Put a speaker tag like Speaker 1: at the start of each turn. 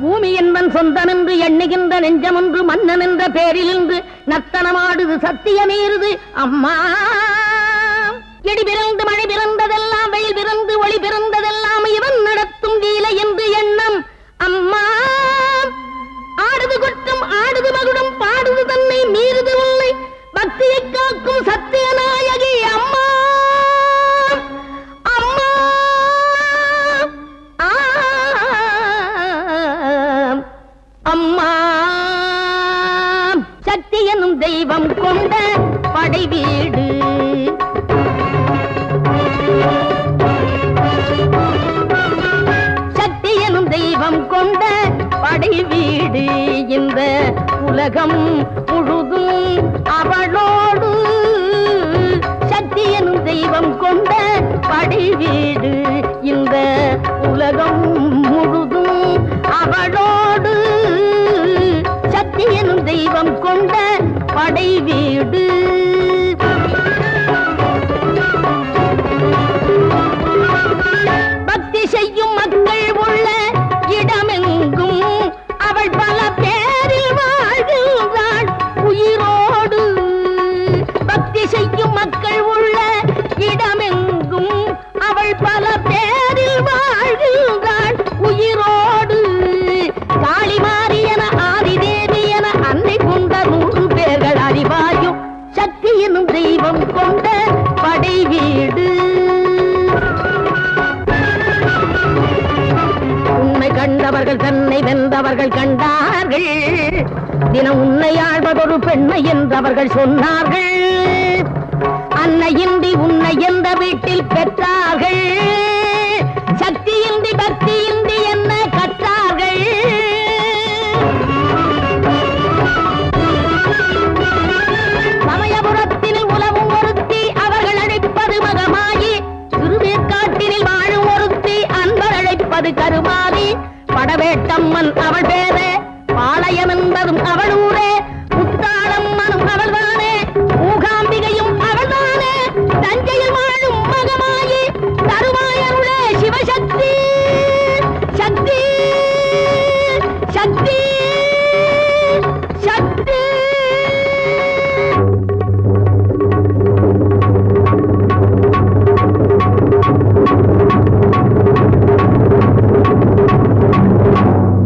Speaker 1: பூமி என்பன் சொந்தம் என்று எண்ணுகின்ற நெஞ்சமென்று மன்னன் என்ற பேரில் இன்று நர்த்தனமாடுது சத்தியமீறுது. அம்மா இடி எனும் தெய்வம் கொண்ட படை வீடு. சக்தி எனும் தெய்வம் கொண்ட படை வீடு. இந்த உலகம் வாடை வீடு. பக்தி செய்யும் மக்கள் உள்ள இடமெங்கும் அவள் பல பேரில் வாழ்கின்றாள் உயிரோடு. பக்தி செய்யும் மக்கள் உள்ள வென்றவர்கள் தன்னை வென்றவர்கள் கண்டார்கள். தினம் உன்னை ஆழ்வதொரு பெண்மை என்றவர்கள் சொன்னார்கள். அன்னையின்றி படவேட்டம்மன் அவள் பேரே பாளையம் என்பதும் அவளூரே.